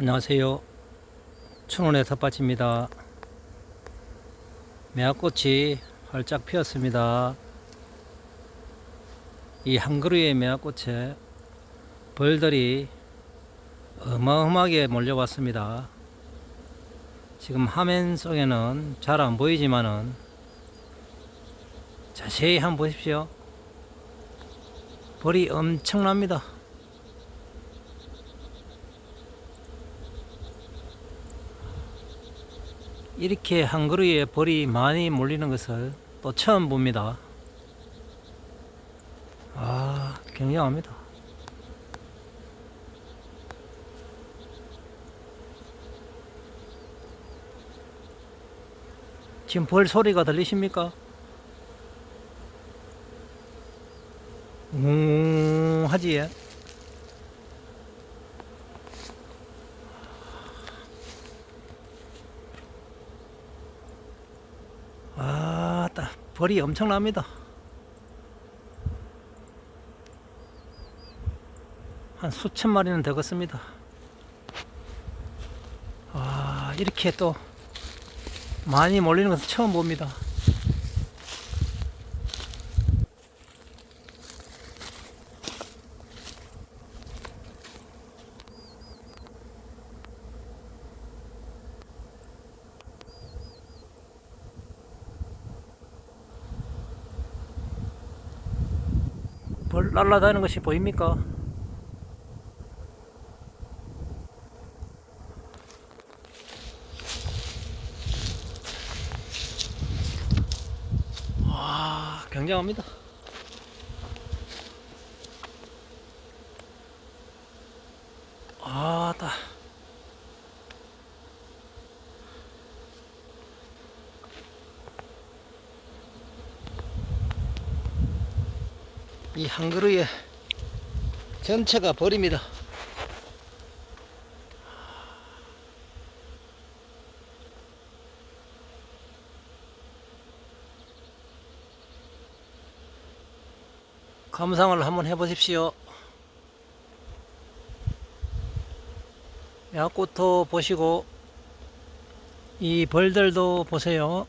안녕하세요. 춘원의 텃밭입니다. 매화꽃이 활짝 피었습니다. 이 한 그루의 매화꽃에 벌들이 어마어마하게 몰려왔습니다. 지금 화면 속에는 잘 안 보이지만은 자세히 한번 보십시오. 벌이 엄청납니다. 이렇게 한 그루에 벌이 많이 몰리는 것을 또 처음 봅니다. 아, 굉장합니다. 지금 벌 소리가 들리십니까? 웅 하지 아 따 벌이 엄청납니다. 한 수천 마리는 되겠습니다. 아 이렇게 또 많이 몰리는 것은 처음 봅니다 벌 날아다니는 것이 보입니까? 와, 굉장합니다. 아 따. 이 한 그루에 전체가 벌입니다. 감상을 한번 해보십시오. 야꽃도 보시고 이 벌들도 보세요.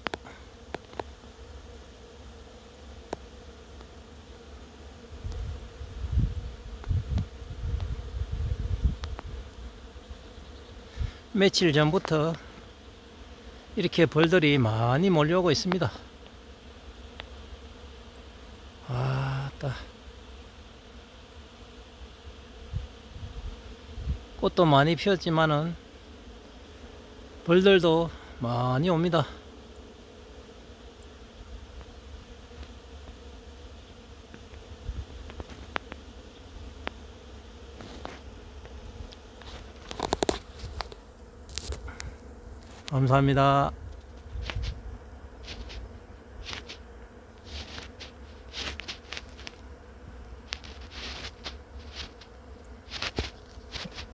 며칠 전부터 이렇게 벌들이 많이 몰려오고 있습니다. 아따. 꽃도 많이 피었지만은 벌들도 많이 옵니다. 감사합니다.